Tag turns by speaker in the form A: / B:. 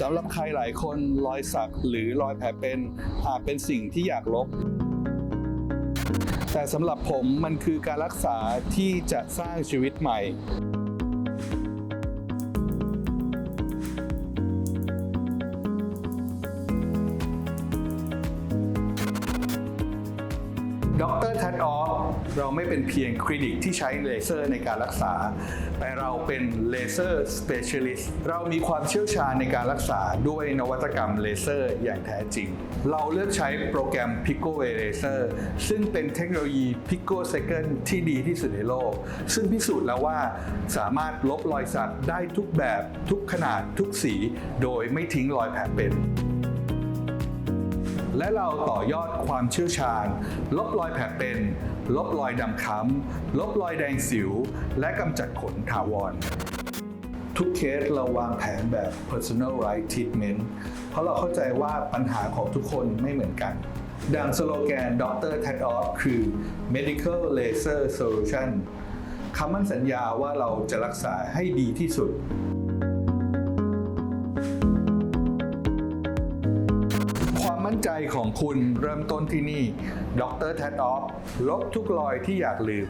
A: สำหรับใครหลายคนรอยสักหรือรอยแผลเป็นอาจเป็นสิ่งที่อยากลบ แต่สำหรับผมมันคือการรักษาที่จะสร้างชีวิตใหม่ ดรแทดออฟเราไม่เป็นเพียงคลินิกที่ใช้เลเซอร์ในการรักษา แต่เราเป็นเลเซอร์สเปเชียลิสต์เรามีความเชี่ยวชาญในการรักษาด้วยนวัตกรรมเลเซอร์อย่างแท้จริง เราเลือกใช้โปรแกรม Pico Way Laser ซึ่งเป็นเทคโนโลยี Pico Second ที่ดีที่สุดในโลก ซึ่งพิสูจน์แล้วว่าสามารถลบรอยสักได้ทุกแบบ ทุกขนาดทุกสี โดยไม่ทิ้งรอยแผลเป็น และเราต่อยอดความเชี่ยวชาญ ลบรอยแผลเป็น ลบรอยดำค้ำลบรอยแดงสิว และกำจัดขนถาวรทุกเคสเราวางแผนแบบ personalized treatment เพราะเราเข้าใจว่าปัญหาของทุกคนไม่เหมือนกัน ดังสโลแกนดร t ท d Off คือ medical laser solution คำมั่นสัญญาว่าเราจะรักษาให้ดีที่สุด มั่นใจของคุณเริ่มต้นที่นี่ ดรแทดออฟ ลบทุกรอยที่อยากลืม